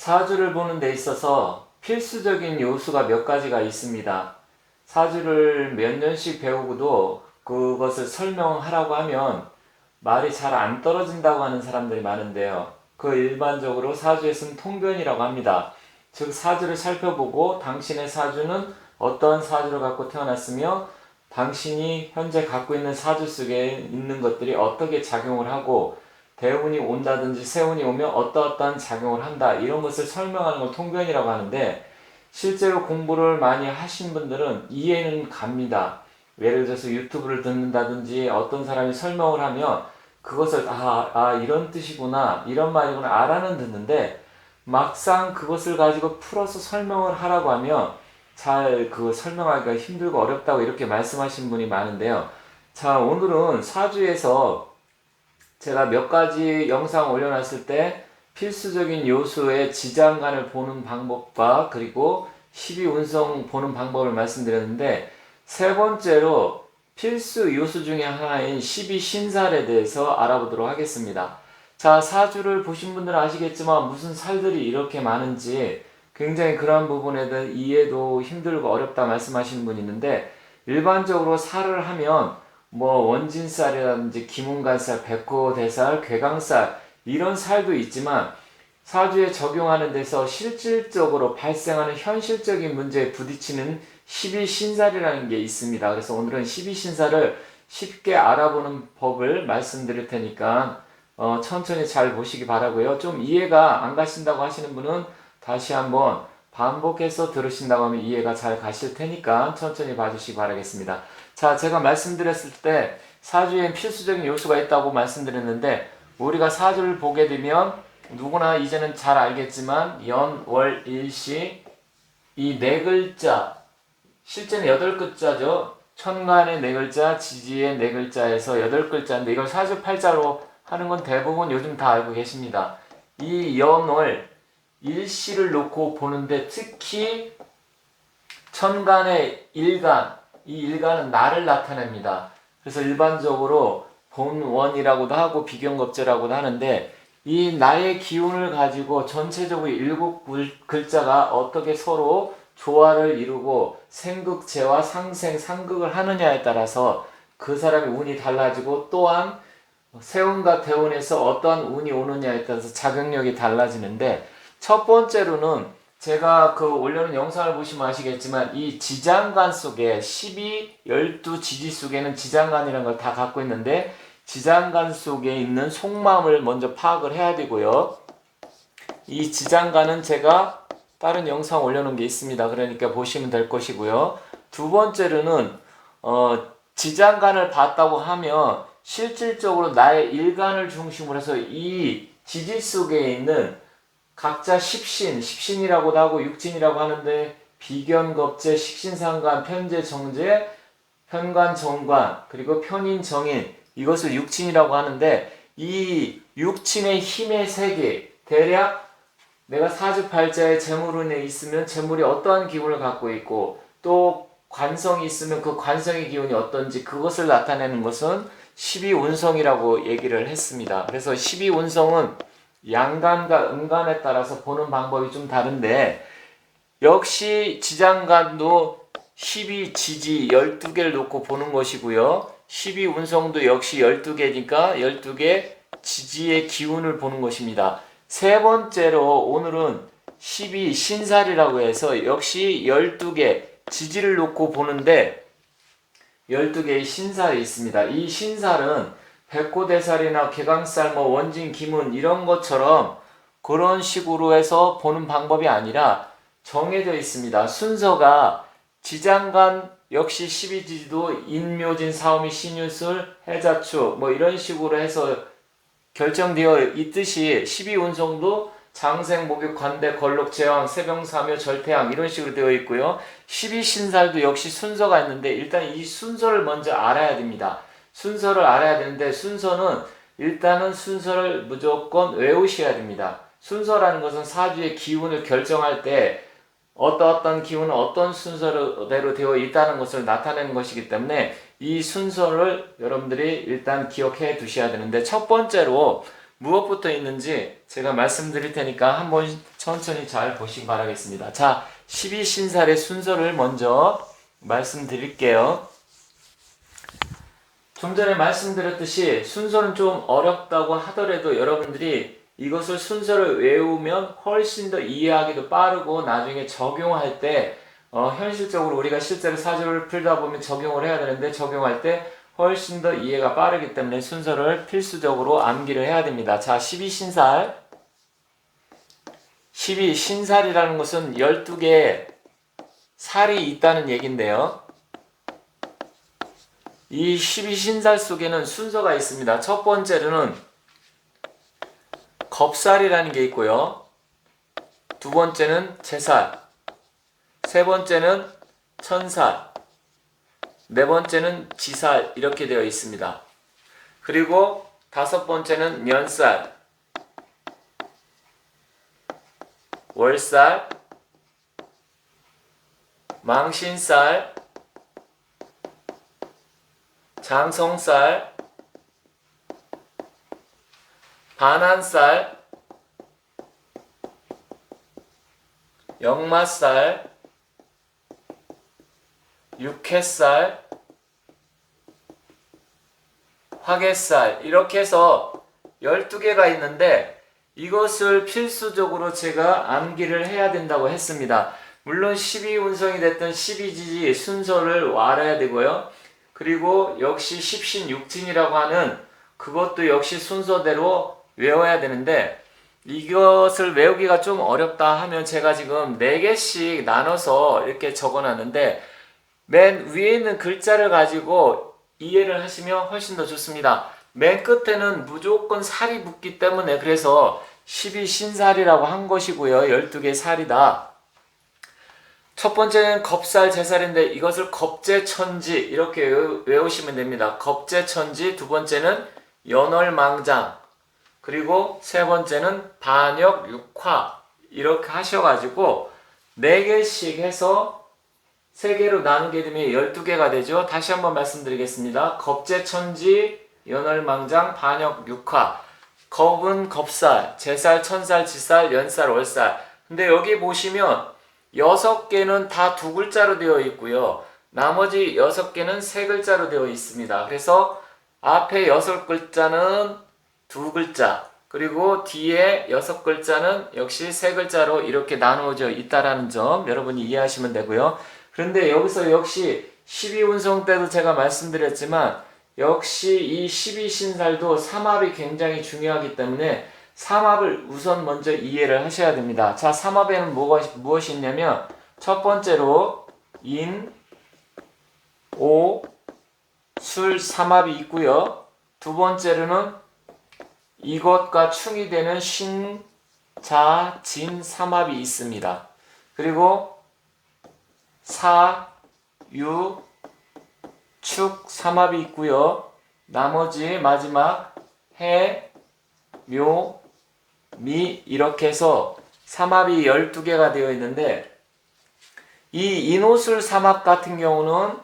사주를 보는 데 있어서 필수적인 요소가 몇 가지가 있습니다. 사주를 몇 년씩 배우고도 그것을 설명하라고 하면 말이 잘 안 떨어진다고 하는 사람들이 많은데요. 그 일반적으로 사주에 쓰는 통변이라고 합니다. 즉 사주를 살펴보고 당신의 사주는 어떤 사주를 갖고 태어났으며 당신이 현재 갖고 있는 사주 속에 있는 것들이 어떻게 작용을 하고 대운이 온다든지 세운이 오면 어떠어떠한 작용을 한다 이런 것을 설명하는 걸 통변이라고 하는데 실제로 공부를 많이 하신 분들은 이해는 갑니다. 예를 들어서 유튜브를 듣는다든지 어떤 사람이 설명을 하면 그것을 아, 아 이런 뜻이구나 이런 말이구나 알아는 듣는데 막상 그것을 가지고 풀어서 설명을 하라고 하면 잘 그 설명하기가 힘들고 어렵다고 이렇게 말씀하신 분이 많은데요. 자 오늘은 사주에서 제가 몇 가지 영상 올려놨을 때 필수적인 요소의 지장간을 보는 방법과 그리고 12운성 보는 방법을 말씀드렸는데 세 번째로 필수 요소 중에 하나인 12신살에 대해서 알아보도록 하겠습니다. 자, 사주를 보신 분들은 아시겠지만 무슨 살들이 이렇게 많은지 굉장히 그러한 부분에 대한 이해도 힘들고 어렵다 말씀하시는 분이 있는데 일반적으로 살을 하면 뭐 원진살이라든지 기문간살, 백호대살, 괴강살 이런 살도 있지만 사주에 적용하는 데서 실질적으로 발생하는 현실적인 문제에 부딪히는 12신살이라는 게 있습니다. 그래서 오늘은 12신살을 쉽게 알아보는 법을 말씀드릴 테니까 어, 천천히 잘 보시기 바라고요. 좀 이해가 안 가신다고 하시는 분은 다시 한번 반복해서 들으신다고 하면 이해가 잘 가실 테니까 천천히 봐주시기 바라겠습니다. 자, 제가 말씀드렸을 때 사주엔 필수적인 요소가 있다고 말씀드렸는데 우리가 사주를 보게 되면 누구나 이제는 잘 알겠지만 연, 월, 일 시 이 네 글자 실제는 여덟 글자죠. 천간의 네 글자, 지지의 네 글자에서 여덟 글자인데 이걸 사주 팔자로 하는 건 대부분 요즘 다 알고 계십니다. 이 연월 일시를 놓고 보는데 특히 천간의 일간 이 일간은 나를 나타냅니다. 그래서 일반적으로 본원이라고도 하고 비경겁제라고도 하는데 이 나의 기운을 가지고 전체적으로 일곱 글- 글자가 어떻게 서로 조화를 이루고 생극제와 상생, 상극을 하느냐에 따라서 그 사람의 운이 달라지고 또한 세운과 대운에서 어떠한 운이 오느냐에 따라서 자격력이 달라지는데 첫 번째로는 제가 그 올려놓은 영상을 보시면 아시겠지만 이 지장간 속에 12, 12 지지 속에는 지장간이라는 걸 다 갖고 있는데 지장간 속에 있는 속마음을 먼저 파악을 해야 되고요. 이 지장간은 제가 다른 영상 올려놓은 게 있습니다. 그러니까 보시면 될 것이고요. 두 번째로는 어, 지장간을 봤다고 하면 실질적으로 나의 일간을 중심으로 해서 이 지지 속에 있는 각자 십신, 십신이라고도 하고 육진이라고 하는데 비견 겁제, 식신상관, 편제, 정제, 편관, 정관, 그리고 편인, 정인 이것을 육친이라고 하는데 이 육친의 힘의 세계 대략 내가 사주팔자에 재물운에 있으면 재물이 어떠한 기운을 갖고 있고 또 관성이 있으면 그 관성의 기운이 어떤지 그것을 나타내는 것은 12운성이라고 얘기를 했습니다. 그래서 12운성은 양간과 음간에 따라서 보는 방법이 좀 다른데 역시 지장간도 12지지 12개를 놓고 보는 것이고요. 12운성도 역시 12개니까 12개 지지의 기운을 보는 것입니다. 세 번째로 오늘은 12 신살이라고 해서 역시 12개 지지를 놓고 보는데 12개의 신살이 있습니다. 이 신살은 백호대살이나 개강살, 뭐 원진, 기문 이런 것처럼 그런 식으로 해서 보는 방법이 아니라 정해져 있습니다. 순서가 지장간 역시 12지도 인묘진, 사오미, 신유술, 해자축 뭐 이런 식으로 해서 결정되어 있듯이 12운성도 장생, 목욕, 관대, 걸록, 제왕, 세병, 사묘, 절태양 이런 식으로 되어 있고요. 12신살도 역시 순서가 있는데 일단 이 순서를 먼저 알아야 됩니다. 순서를 알아야 되는데 순서는 일단은 순서를 무조건 외우셔야 됩니다. 순서라는 것은 사주의 기운을 결정할 때 어떤 어떤 기운은 어떤 순서대로 되어 있다는 것을 나타내는 것이기 때문에 이 순서를 여러분들이 일단 기억해 두셔야 되는데 첫 번째로 무엇부터 있는지 제가 말씀드릴 테니까 한번 천천히 잘 보시기 바라겠습니다. 자, 12신살의 순서를 먼저 말씀드릴게요. 좀 전에 말씀드렸듯이 순서는 좀 어렵다고 하더라도 여러분들이 이것을 순서를 외우면 훨씬 더 이해하기도 빠르고 나중에 적용할 때 어, 현실적으로 우리가 실제로 사주를 풀다 보면 적용을 해야 되는데 적용할 때 훨씬 더 이해가 빠르기 때문에 순서를 필수적으로 암기를 해야 됩니다. 자, 12신살. 12신살이라는 것은 12개의 살이 있다는 얘긴데요. 이 12신살 속에는 순서가 있습니다. 첫 번째로는 겁살이라는 게 있고요. 두 번째는 제살. 세 번째는 천살. 네 번째는 지살 이렇게 되어 있습니다. 그리고 다섯 번째는 년살, 월살, 망신살, 장성살, 반한살, 역마살, 육회살, 화개살 이렇게 해서 12개가 있는데 이것을 필수적으로 제가 암기를 해야 된다고 했습니다. 물론 12운성이 됐든 12지지 순서를 알아야 되고요. 그리고 역시 10신육진이라고 하는 그것도 역시 순서대로 외워야 되는데 이것을 외우기가 좀 어렵다 하면 제가 지금 4개씩 나눠서 이렇게 적어 놨는데 맨 위에 있는 글자를 가지고 이해를 하시면 훨씬 더 좋습니다. 맨 끝에는 무조건 살이 붙기 때문에 그래서 12신살이라고 한 것이고요. 12개 살이다. 첫 번째는 겁살 제살인데 이것을 겁제천지 이렇게 외우시면 됩니다. 겁제천지 두 번째는 연월망장 그리고 세 번째는 반역 육화 이렇게 하셔가지고 네 개씩 해서 세 개로 나누게 되면 12개가 되죠. 다시 한번 말씀드리겠습니다. 겁제천지, 연월망장, 반역, 육화. 겁은 겁살, 제살, 천살, 지살, 연살, 월살. 근데 여기 보시면 여섯 개는 다 두 글자로 되어 있고요. 나머지 여섯 개는 세 글자로 되어 있습니다. 그래서 앞에 여섯 글자는 두 글자, 그리고 뒤에 여섯 글자는 역시 세 글자로 이렇게 나누어져 있다라는 점 여러분이 이해하시면 되고요. 그런데 여기서 역시 12운성 때도 제가 말씀드렸지만 역시 이 12신살도 삼합이 굉장히 중요하기 때문에 삼합을 우선 먼저 이해를 하셔야 됩니다. 자, 삼합에는 뭐가, 무엇이 있냐면 첫 번째로 인, 오, 술 삼합이 있고요. 두 번째로는 이것과 충이 되는 신, 자, 진 삼합이 있습니다. 그리고 사, 유, 축, 삼합이 있고요. 나머지 마지막 해, 묘, 미 이렇게 해서 삼합이 12개가 되어 있는데 이 인호술 삼합 같은 경우는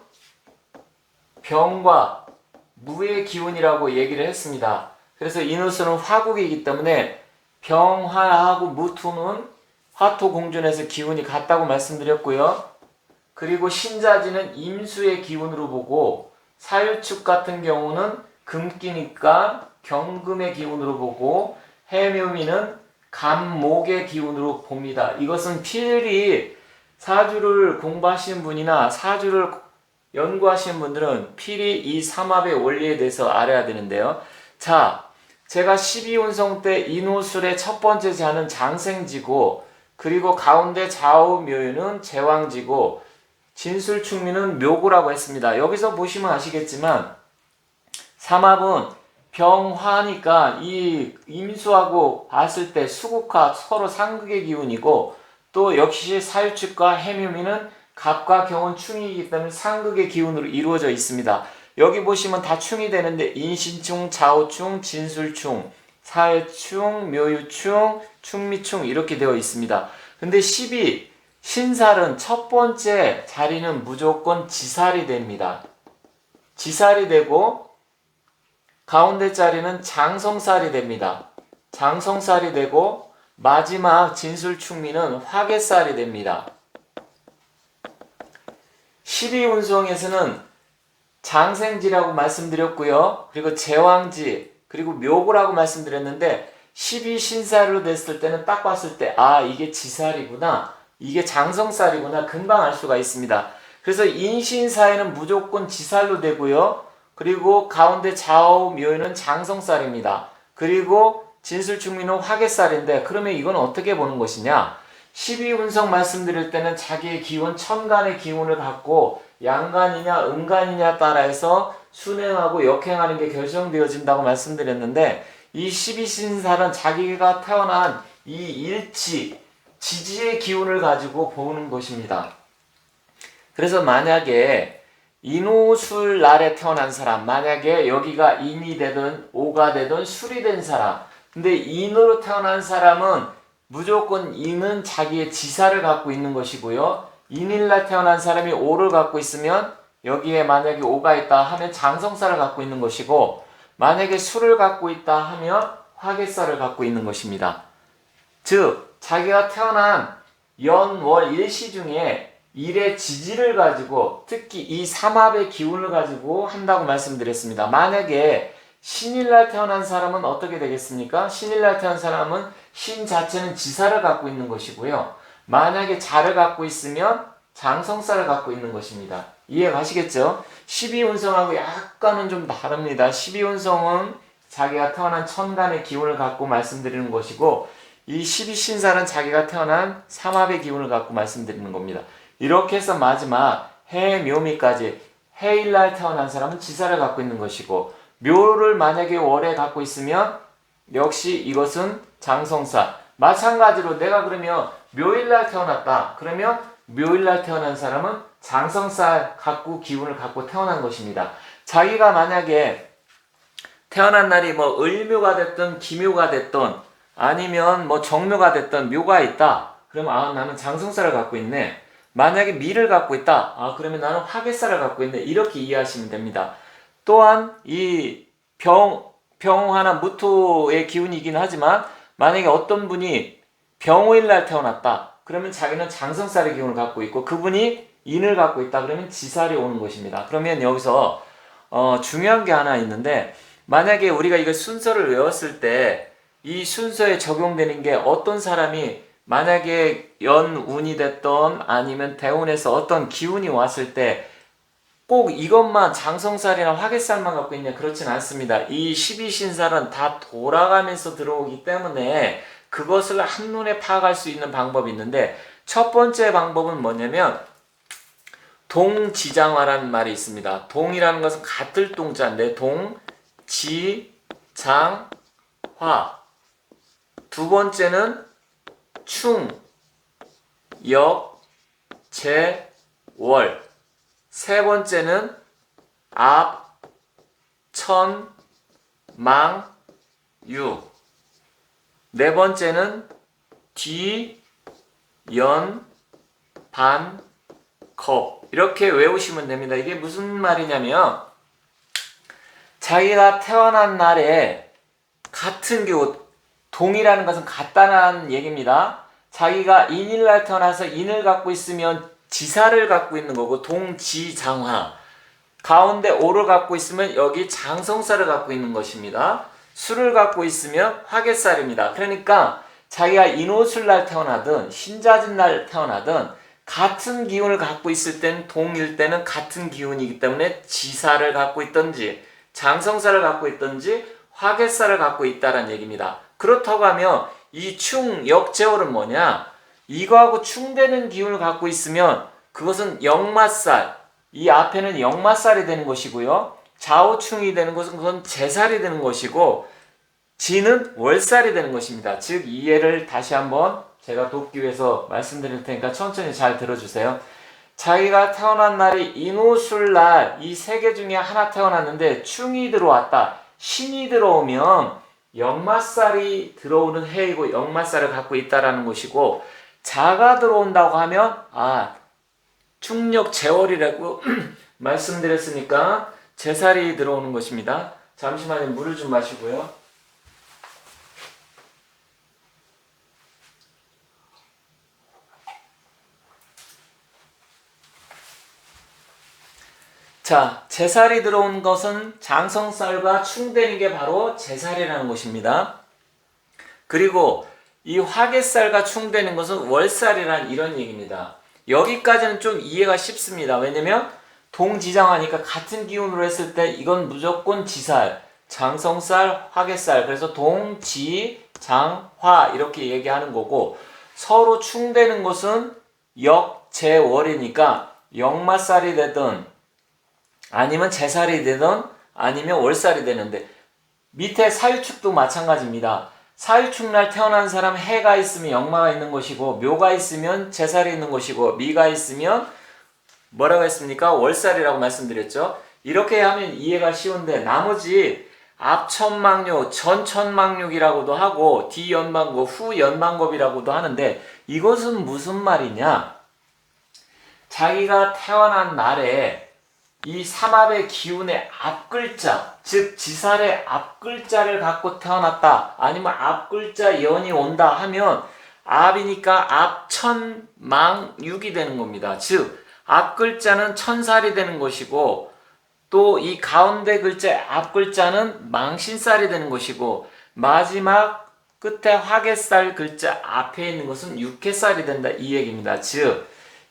병과 무의 기운이라고 얘기를 했습니다. 그래서 인호술은 화국이기 때문에 병화하고 무투는 화토 공존에서 기운이 같다고 말씀드렸고요. 그리고 신자지는 임수의 기운으로 보고 사유축 같은 경우는 금기니까 경금의 기운으로 보고 해묘미는 감목의 기운으로 봅니다. 이것은 필히 사주를 공부하시는 분이나 사주를 연구하시는 분들은 필히 이 삼합의 원리에 대해서 알아야 되는데요. 자, 제가 12운성 때 인호술의 첫 번째 자는 장생지고 그리고 가운데 좌우 묘유는 제왕지고 진술충미는 묘고라고 했습니다. 여기서 보시면 아시겠지만 삼합은 병화니까 이 임수하고 봤을 때 수국화 서로 상극의 기운이고 또 역시 사유축과 해묘미는 갑과 경은 충이기 때문에 상극의 기운으로 이루어져 있습니다. 여기 보시면 다 충이 되는데 인신충, 좌우충, 진술충, 사유충, 묘유충, 충미충 이렇게 되어 있습니다. 근데 12 신살은 첫 번째 자리는 무조건 지살이 됩니다. 지살이 되고 가운데 자리는 장성살이 됩니다. 장성살이 되고 마지막 진술충미는 화개살이 됩니다. 12운송에서는 장생지라고 말씀드렸고요. 그리고 제왕지, 그리고 묘고라고 말씀드렸는데 12신살로 됐을 때는 딱 봤을 때 아, 이게 지살이구나. 이게 장성살이구나. 금방 알 수가 있습니다. 그래서 인신사에는 무조건 지살로 되고요. 그리고 가운데 좌우 묘에는 장성살입니다. 그리고 진술충미는 화개살인데 그러면 이건 어떻게 보는 것이냐? 12운성 말씀드릴 때는 자기의 기운, 천간의 기운을 갖고 양간이냐 음간이냐 따라서 순행하고 역행하는 게 결정되어진다고 말씀드렸는데 이 12신살은 자기가 태어난 이 일치, 지지의 기운을 가지고 보는 것입니다. 그래서 만약에 인호술 날에 태어난 사람, 만약에 여기가 인이 되든 오가 되든 술이 된 사람, 근데 인으로 태어난 사람은 무조건 인은 자기의 지사를 갖고 있는 것이고요. 인일날 태어난 사람이 오를 갖고 있으면 여기에 만약에 오가 있다 하면 장성살을 갖고 있는 것이고 만약에 술을 갖고 있다 하면 화개살을 갖고 있는 것입니다. 즉 자기가 태어난 연월 일시 중에 일의 지지를 가지고 특히 이 삼합의 기운을 가지고 한다고 말씀드렸습니다. 만약에 신일날 태어난 사람은 어떻게 되겠습니까? 신일날 태어난 사람은 신 자체는 지사를 갖고 있는 것이고요. 만약에 자를 갖고 있으면 장성살을 갖고 있는 것입니다. 이해 가시겠죠? 12운성하고 약간은 좀 다릅니다. 12운성은 자기가 태어난 천간의 기운을 갖고 말씀드리는 것이고 이 12신살은 자기가 태어난 삼합의 기운을 갖고 말씀드리는 겁니다. 이렇게 해서 마지막 해 묘미까지 해일날 태어난 사람은 지사를 갖고 있는 것이고 묘를 만약에 월에 갖고 있으면 역시 이것은 장성사. 마찬가지로 내가 그러면 묘일날 태어났다. 그러면 묘일날 태어난 사람은 장성살 갖고 기운을 갖고 태어난 것입니다. 자기가 만약에 태어난 날이 뭐 을묘가 됐든 기묘가 됐든 아니면 뭐 정묘가 됐든 묘가 있다. 그러면 아 나는 장성살을 갖고 있네 만약에 미를 갖고 있다 아 그러면 나는 화개살을 갖고 있네 이렇게 이해하시면 됩니다 또한 이 병, 병하나 무토의 기운이긴 하지만 만약에 어떤 분이 병호일 날 태어났다. 그러면 자기는 장성살의 기운을 갖고 있고 그분이 인을 갖고 있다. 그러면 지살이 오는 것입니다. 그러면 여기서 어, 중요한 게 하나 있는데 만약에 우리가 이거 순서를 외웠을 때 이 순서에 적용되는 게 어떤 사람이 만약에 연운이 됐던 아니면 대운에서 어떤 기운이 왔을 때 꼭 이것만 장성살이나 화개살만 갖고 있냐 그렇진 않습니다. 이 12신살은 다 돌아가면서 들어오기 때문에 그것을 한눈에 파악할 수 있는 방법이 있는데 첫 번째 방법은 뭐냐면 동지장화라는 말이 있습니다. 동이라는 것은 같을 동자인데 동, 지, 장, 화. 두 번째는 충, 역, 재, 월. 세 번째는 앞, 천, 망, 유. 네 번째는 뒤, 연, 반, 컵. 이렇게 외우시면 됩니다. 이게 무슨 말이냐면 자기가 태어난 날에 같은 경우 동이라는 것은 같다는 얘기입니다. 자기가 인일날 태어나서 인을 갖고 있으면 지사를 갖고 있는 거고 동지장화 가운데 오를 갖고 있으면 여기 장성살을 갖고 있는 것입니다. 술을 갖고 있으면 화개살입니다. 그러니까 자기가 인호술 날 태어나든 신자진 날 태어나든 같은 기운을 갖고 있을 땐 동일 때는 같은 기운이기 때문에 지사를 갖고 있든지 장성살을 갖고 있든지 화개살을 갖고 있다는 얘기입니다. 그렇다고 하면 이 충 역제월은 뭐냐? 이거하고 충되는 기운을 갖고 있으면 그것은 역마살, 이 앞에는 역마살이 되는 것이고요. 좌우충이 되는 것은 그건 제살이 되는 것이고 지는 월살이 되는 것입니다. 즉 이해를 다시 한번 제가 돕기 위해서 말씀드릴 테니까 천천히 잘 들어주세요. 자기가 태어난 날이 인호술날 이 세 개 중에 하나 태어났는데 충이 들어왔다. 신이 들어오면 역마살이 들어오는 해이고 역마살을 갖고 있다라는 것이고 자가 들어온다고 하면 아 충력 재월이라고 말씀드렸으니까 제살이 들어오는 것입니다. 잠시만요 물을 좀 마시고요. 자, 제살이 들어온 것은 장성살과 충되는 게 바로 제살이라는 것입니다. 그리고 이 화개살과 충되는 것은 월살이란 이런 얘기입니다. 여기까지는 좀 이해가 쉽습니다. 왜냐면 동지장하니까 같은 기운으로 했을 때 이건 무조건 지살, 장성살, 화개살. 그래서 동지, 장, 화 이렇게 얘기하는 거고 서로 충되는 것은 역, 재, 월이니까 역마살이 되든 아니면 제살이 되든 아니면 월살이 되는데 밑에 사유축도 마찬가지입니다. 사유축 날 태어난 사람 해가 있으면 역마가 있는 것이고 묘가 있으면 제살이 있는 것이고 미가 있으면 뭐라고 했습니까? 월살이라고 말씀드렸죠. 이렇게 하면 이해가 쉬운데 나머지 앞천망력, 전천망력이라고도 하고 뒤연방급, 후연방급이라고도 하는데 이것은 무슨 말이냐? 자기가 태어난 날에 이 삼합의 기운의 앞글자, 즉 지살의 앞글자를 갖고 태어났다. 아니면 앞글자 연이 온다 하면 앞이니까 앞천망육이 되는 겁니다. 즉 앞글자는 천살이 되는 것이고 또 이 가운데 글자 앞글자는 망신살이 되는 것이고 마지막 끝에 화개살 글자 앞에 있는 것은 육개살이 된다 이 얘기입니다. 즉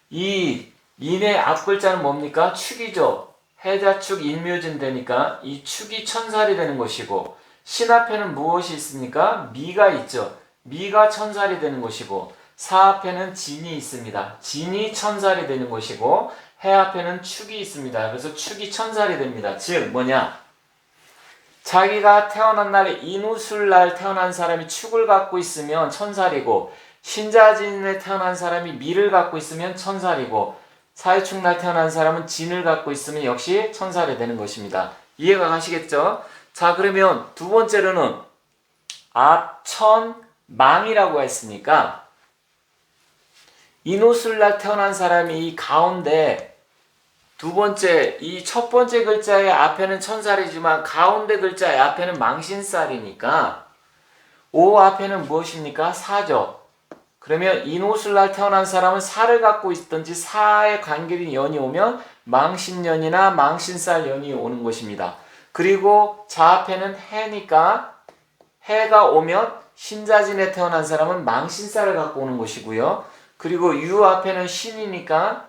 이 인의 앞글자는 뭡니까? 축이죠. 해자축 인묘진 되니까 이 축이 천살이 되는 것이고 신 앞에는 무엇이 있습니까? 미가 있죠. 미가 천살이 되는 것이고 사 앞에는 진이 있습니다. 진이 천살이 되는 것이고 해 앞에는 축이 있습니다. 그래서 축이 천살이 됩니다. 즉 뭐냐? 자기가 태어난 날에 인우술 날 태어난 사람이 축을 갖고 있으면 천살이고 신자진에 태어난 사람이 미를 갖고 있으면 천살이고 사회축날 태어난 사람은 진을 갖고 있으면 역시 천살이 되는 것입니다. 이해가 가시겠죠? 자 그러면 두 번째로는 앞천망이라고 했으니까 인호술날 태어난 사람이 이 가운데 두 번째 이 첫 번째 글자의 앞에는 천살이지만 가운데 글자의 앞에는 망신살이니까 오 앞에는 무엇입니까? 사죠. 그러면 인호술날 태어난 사람은 사를 갖고 있든지 사의 관계인 연이 오면 망신년이나 망신살 연이 오는 것입니다. 그리고 자앞에는 해니까 해가 오면 신자진에 태어난 사람은 망신살을 갖고 오는 것이고요. 그리고 유 앞에는 신이니까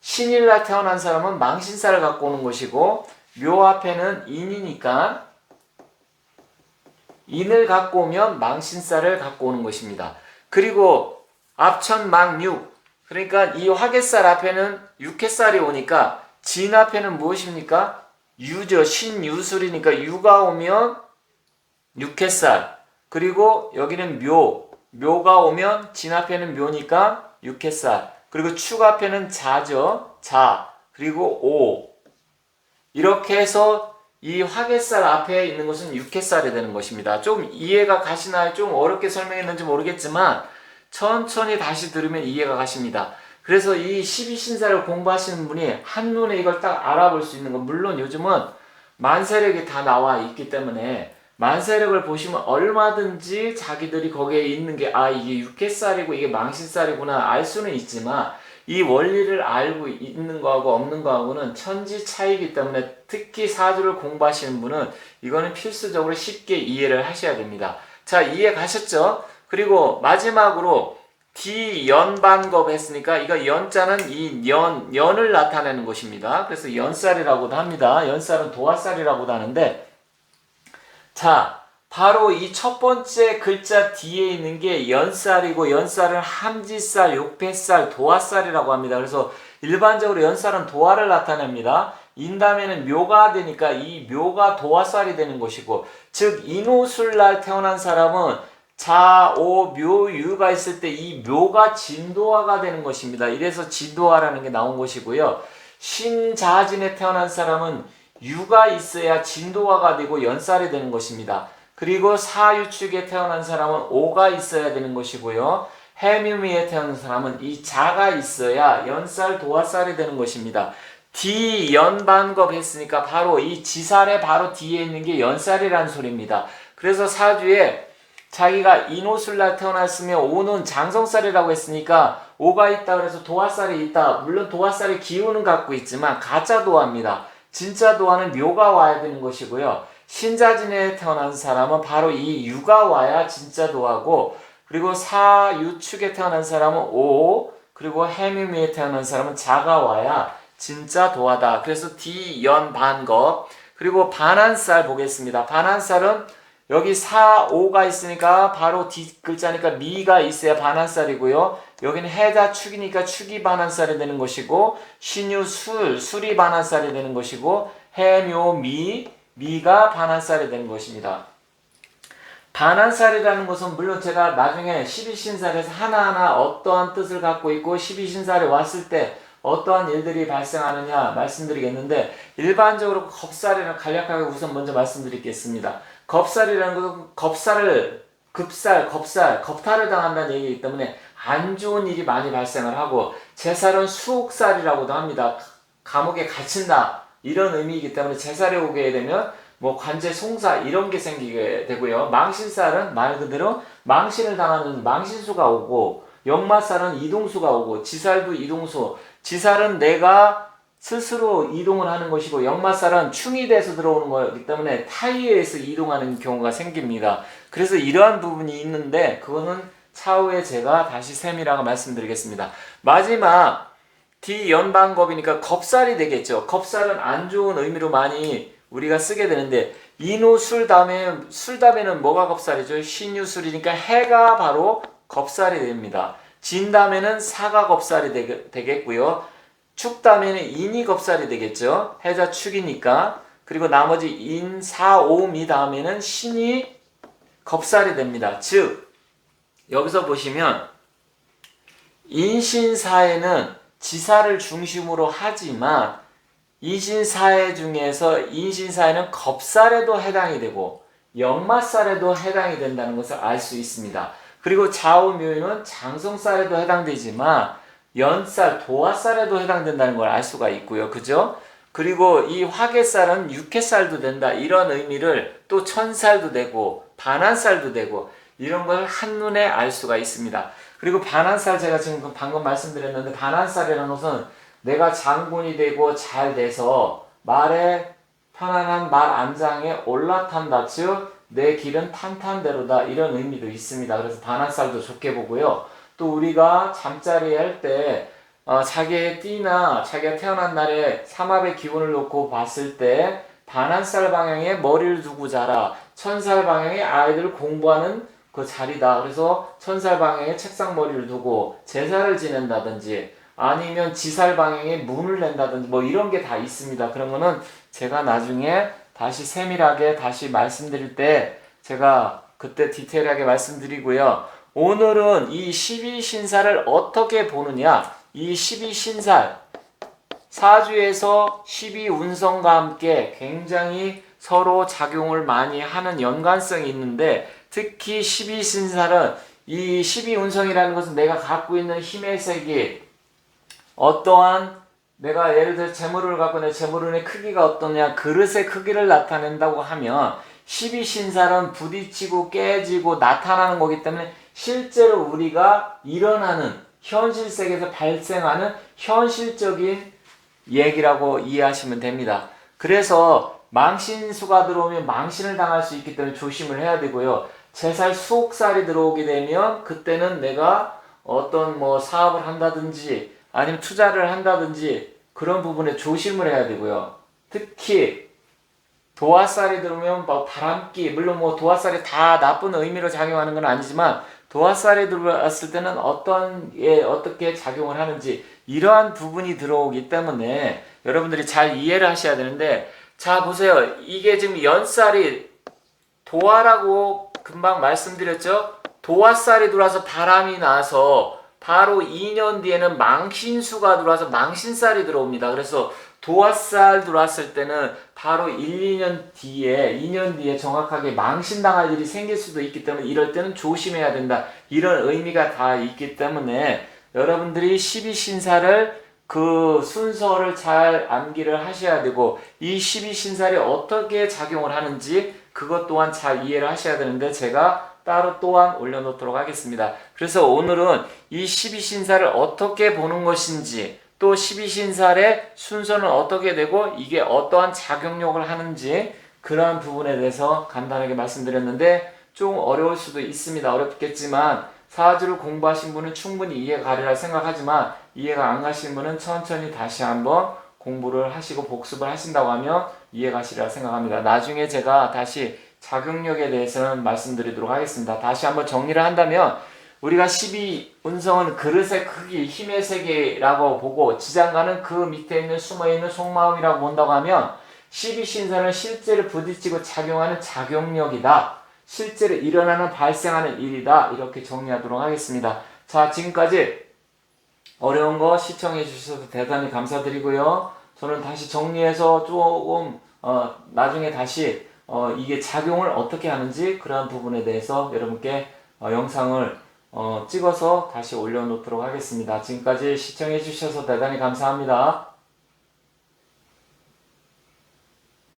신일날 태어난 사람은 망신살을 갖고 오는 것이고 묘 앞에는 인이니까 인을 갖고 오면 망신살을 갖고 오는 것입니다. 그리고 앞천 망육 그러니까 이 화개살 앞에는 육개살이 오니까 진 앞에는 무엇입니까? 유죠. 신유술이니까 유가 오면 육개살 그리고 여기는 묘 묘가 오면 진 앞에는 묘니까 육개살 그리고 축 앞에는 자죠. 자 그리고 오 이렇게 해서 이 화개살 앞에 있는 것은 육개살이 되는 것입니다. 좀 이해가 가시나요? 좀 어렵게 설명했는지 모르겠지만 천천히 다시 들으면 이해가 가십니다. 그래서 이 12신사를 공부하시는 분이 한눈에 이걸 딱 알아볼 수 있는 건 물론 요즘은 만세력이 다 나와 있기 때문에 만세력을 보시면 얼마든지 자기들이 거기에 있는 게 아 이게 육개살이고 이게 망신살이구나 알 수는 있지만 이 원리를 알고 있는 거하고 없는 거하고는 천지 차이기 때문에 특히 사주를 공부하시는 분은 이거는 필수적으로 쉽게 이해를 하셔야 됩니다. 자, 이해 가셨죠? 그리고 마지막으로 디연반겁 했으니까 이거 연자는 이 연, 연을 나타내는 것입니다. 그래서 연살이라고도 합니다. 연살은 도화살이라고도 하는데 자, 바로 이 첫 번째 글자 뒤에 있는 게 연살이고 연살은 함지살, 욕패살, 도화살이라고 합니다. 그래서 일반적으로 연살은 도화를 나타냅니다. 인담에는 묘가 되니까 이 묘가 도화살이 되는 것이고 즉 인호술날 태어난 사람은 자, 오, 묘, 유가 있을 때 이 묘가 진도화가 되는 것입니다. 이래서 진도화라는 게 나온 것이고요. 신자진에 태어난 사람은 유가 있어야 진도화가 되고 연살이 되는 것입니다. 그리고 사유축에 태어난 사람은 오가 있어야 되는 것이고요. 해뮤미에 태어난 사람은 이 자가 있어야 연살 도화살이 되는 것입니다. D 연반겁 했으니까 바로 이 지살의 바로 뒤에 있는 게 연살이라는 소리입니다. 그래서 사주에 자기가 인호술날 태어났으면 오는 장성살이라고 했으니까 오가 있다 그래서 도화살이 있다. 물론 도화살의 기운은 갖고 있지만 가짜 도화입니다. 진짜 도화는 묘가 와야 되는 것이고요. 신자진에 태어난 사람은 바로 이 유가 와야 진짜 도화고 그리고 사유축에 태어난 사람은 오 그리고 해미미에 태어난 사람은 자가 와야 진짜 도화다. 그래서 디연 반거 그리고 반한살 보겠습니다. 반한살은 여기 사, 오가 있으니까 바로 뒷 글자니까 미가 있어야 반한살이고요. 여기는 해자 축이니까 축이 반한살이 되는 것이고 신유 술, 술이 반한살이 되는 것이고 해묘 미, 미가 반한살이 되는 것입니다. 반한살이라는 것은 물론 제가 나중에 12신살에서 하나하나 어떠한 뜻을 갖고 있고 12신살에 왔을 때 어떠한 일들이 발생하느냐 말씀드리겠는데 일반적으로 겁살이는 간략하게 우선 먼저 말씀드리겠습니다. 겁살이라는 것은 겁살을 급살, 겁살, 겁탈을 당한다는 얘기이기 때문에 안 좋은 일이 많이 발생을 하고 제살은 수옥살이라고도 합니다. 감옥에 갇힌다 이런 의미이기 때문에 제살에 오게 되면 뭐 관제 송사 이런 게 생기게 되고요. 망신살은 말 그대로 망신을 당하는 망신수가 오고 역마살은 이동수가 오고 지살도 이동수. 지살은 내가 스스로 이동을 하는 것이고 역마살은 충이 돼서 들어오는 거기 때문에 타이에서 이동하는 경우가 생깁니다. 그래서 이러한 부분이 있는데 그거는 차후에 제가 다시 세밀하게 말씀드리겠습니다. 마지막 D 연방겁이니까 겁살이 되겠죠. 겁살은 안 좋은 의미로 많이 우리가 쓰게 되는데 인호 술 다음에 술 다음에는 뭐가 겁살이죠? 신유술이니까 해가 바로 겁살이 됩니다. 진 다음에는 사가 겁살이 되겠고요 축 다음에는 인이 겁살이 되겠죠. 해자 축이니까. 그리고 나머지 인, 사, 오, 미 다음에는 신이 겁살이 됩니다. 즉 여기서 보시면 인신사에는 지사를 중심으로 하지만 이신사회 중에서 인신사회는 겁살에도 해당이 되고 역마살에도 해당이 된다는 것을 알 수 있습니다. 그리고 좌우묘유는 장성살에도 해당되지만 연살, 도화살에도 해당된다는 걸 알 수가 있고요. 그죠? 그리고 이 화개살은 육회살도 된다. 이런 의미를 또 천살도 되고 반한살도 되고 이런 걸 한눈에 알 수가 있습니다. 그리고 반한살 제가 지금 방금 말씀드렸는데 반한살이라는 것은 내가 장군이 되고 잘 돼서 말에 편안한 말 안장에 올라탄다. 즉, 내 길은 탄탄대로다. 이런 의미도 있습니다. 그래서 반한살도 좋게 보고요. 또 우리가 잠자리 할 때, 어, 자기의 띠나 자기가 태어난 날에 삼합의 기운을 놓고 봤을 때, 반한살 방향에 머리를 두고 자라. 천살 방향에 아이들을 공부하는 그 자리다. 그래서 천살 방향에 책상 머리를 두고 제사를 지낸다든지, 아니면 지살 방향에 문을 낸다든지 뭐 이런 게 다 있습니다. 그런 거는 제가 나중에 다시 세밀하게 다시 말씀드릴 때 제가 그때 디테일하게 말씀드리고요. 오늘은 이 12신사를 어떻게 보느냐? 이 12신살 사주에서 12운성과 함께 굉장히 서로 작용을 많이 하는 연관성이 있는데 특히 12신살은 이 12운성이라는 것은 내가 갖고 있는 힘의 세계 어떠한 내가 예를 들어 재물을 갖고 내 재물운의 크기가 어떠냐 그릇의 크기를 나타낸다고 하면 12신살은 부딪히고 깨지고 나타나는 거기 때문에 실제로 우리가 일어나는 현실 세계에서 발생하는 현실적인 얘기라고 이해하시면 됩니다. 그래서 망신수가 들어오면 망신을 당할 수 있기 때문에 조심을 해야 되고요. 제살 수옥살이 들어오게 되면 그때는 내가 어떤 뭐 사업을 한다든지 아니면 투자를 한다든지 그런 부분에 조심을 해야 되고요. 특히 도화살이 들어오면 뭐 바람기 물론 뭐 도화살이 다 나쁜 의미로 작용하는 건 아니지만 도화살이 들어왔을 때는 어떤 예 어떻게 작용을 하는지 이러한 부분이 들어오기 때문에 여러분들이 잘 이해를 하셔야 되는데 자 보세요 이게 지금 연살이 도화라고 금방 말씀드렸죠 도화살이 들어와서 바람이 나서 바로 2년 뒤에는 망신수가 들어와서 망신살이 들어옵니다. 그래서 도화살 들어왔을 때는 바로 1, 2년 뒤에 2년 뒤에 정확하게 망신당할 일이 생길 수도 있기 때문에 이럴 때는 조심해야 된다. 이런 의미가 다 있기 때문에 여러분들이 12신사를 그 순서를 잘 암기를 하셔야 되고 이 12신살이 어떻게 작용을 하는지 그것 또한 잘 이해를 하셔야 되는데 제가 따로 또한 올려놓도록 하겠습니다. 그래서 오늘은 이 12신사를 어떻게 보는 것인지 또 12신살의 순서는 어떻게 되고 이게 어떠한 작용력을 하는지 그러한 부분에 대해서 간단하게 말씀드렸는데 좀 어려울 수도 있습니다. 어렵겠지만 사주를 공부하신 분은 충분히 이해가 가리라 생각하지만 이해가 안 가시는 분은 천천히 다시 한번 공부를 하시고 복습을 하신다고 하면 이해가 가시리라 생각합니다. 나중에 제가 다시 작용력에 대해서는 말씀드리도록 하겠습니다. 다시 한번 정리를 한다면 우리가 12 운성은 그릇의 크기, 힘의 세계라고 보고 지장간은 그 밑에 있는 숨어있는 속마음이라고 본다고 하면 12 신선은 실제로 부딪히고 작용하는 작용력이다. 실제로 일어나는 발생하는 일이다. 이렇게 정리하도록 하겠습니다. 자, 지금까지 어려운 거 시청해 주셔서 대단히 감사드리고요. 저는 다시 정리해서 조금 어, 나중에 다시 어, 이게 작용을 어떻게 하는지 그러한 부분에 대해서 여러분께 어, 영상을 어, 찍어서 다시 올려놓도록 하겠습니다. 지금까지 시청해 주셔서 대단히 감사합니다.